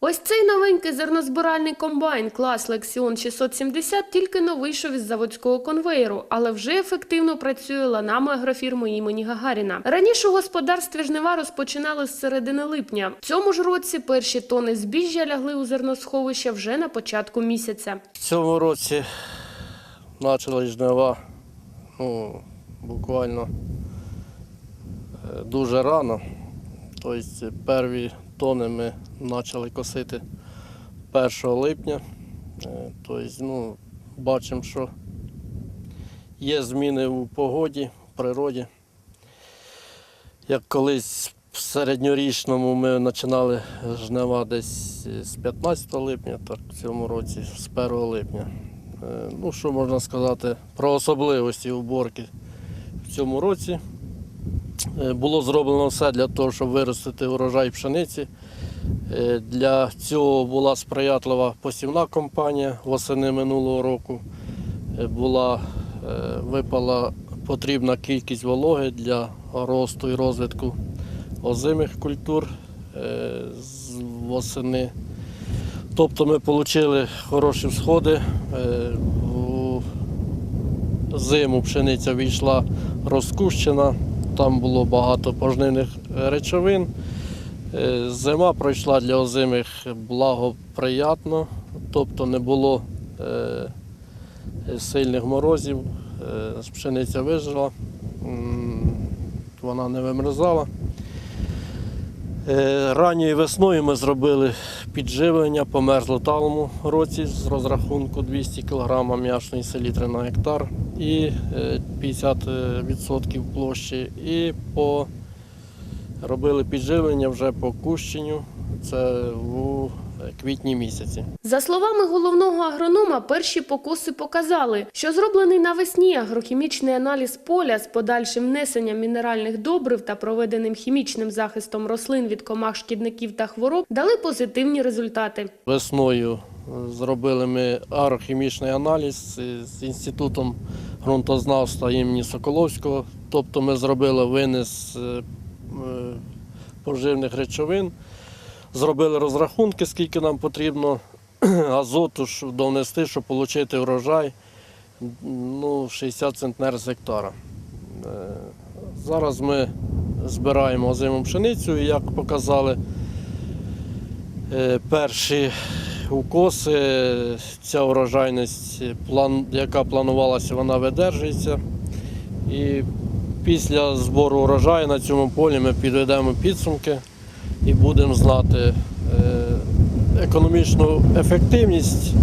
Ось цей новенький зернозбиральний комбайн клас Lexion 670 тільки но вийшов із заводського конвеєру, але вже ефективно працює ланами агрофірми імені Гагаріна. Раніше у господарстві жнива розпочинали з середини липня. В цьому ж році перші тони збіжжя лягли у зерносховище вже на початку місяця. В цьому році почали жнива ну, буквально е, дуже рано. Тобто перві тони ми почали косити 1 липня. Тобто, ну, бачимо, що є зміни у погоді, в природі. Як колись в середньорічному ми починали жнива десь з 15 липня, так в цьому році з 1 липня. Е, Ну, що можна сказати про особливості уборки в цьому році. Е, Було зроблено все для того, щоб виростити урожай пшениці. Е, Для цього була сприятлива посівна кампанія восени минулого року. Е, Була випала потрібна кількість вологи для росту і розвитку озимих культур з восени. Тобто ми отримали хороші всходи. У зиму пшениця війшла розкущена, там було багато пожнивних речовин. Е, Зима пройшла для озимих благоприятно, тобто не було е, сильних морозів, е, пшениця вижила, вона не вимерзала. Е, Ранньою весною ми зробили підживлення по мерзлоталому році з розрахунку 200 кг м'ячної селітри на гектар і е, 50% площі. І по робили підживлення вже по кущенню. Це у квітні місяці. За словами головного агронома, перші покоси показали, що зроблений навесні агрохімічний аналіз поля з подальшим внесенням мінеральних добрив та проведеним хімічним захистом рослин від комах, шкідників та хвороб дали позитивні результати. Весною е, зробили ми агрохімічний аналіз з- інститутом ґрунтознавства імені Соколовського. Тобто ми зробили винес е, е, поживних речовин, зробили розрахунки, скільки нам потрібно азоту щоб довнести, щоб отримати врожай ну, 60 центнер з гектара. Е, Зараз ми збираємо озиму пшеницю, і як показали е, перші укоси, ця урожайність, яка планувалася, вона видержується. І після збору урожаю на цьому полі ми підведемо підсумки і будемо знати е, економічну ефективність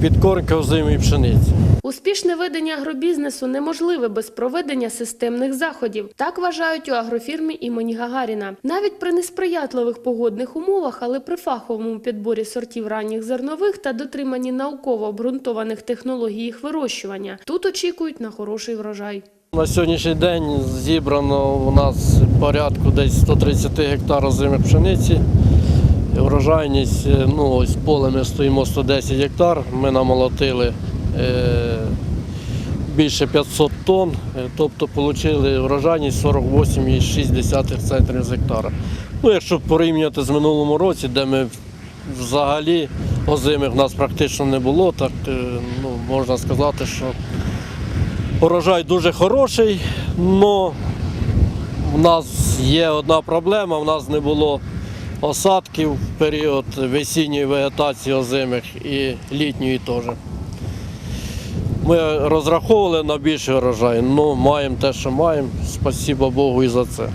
підкорки озимої пшениці. Успішне ведення агробізнесу неможливе без проведення системних заходів. Так вважають у агрофірмі імені Гагаріна. Навіть при несприятливих погодних умовах, але при фаховому підборі сортів ранніх зернових та дотриманні науково обґрунтованих технологій їх вирощування, тут очікують на хороший врожай. На сьогоднішній день зібрано у нас порядку десь 130 гектар озимих пшениці. Врожайність, е, ну ось поле ми стоїмо 110 гектар, ми намолотили е, більше 500 тонн, е, тобто отримали врожайність 48,6 центрів з гектара. Ну, якщо порівнювати з минулому році, де ми взагалі озимих нас практично не було, так ну, можна сказати, що Урожай дуже хороший, але в нас є одна проблема, в нас не було осадків в період весінньої вегетації озимих і літньої теж. Ми розраховували на більший урожай, але маємо те, що маємо. Спасибо Богу і за це.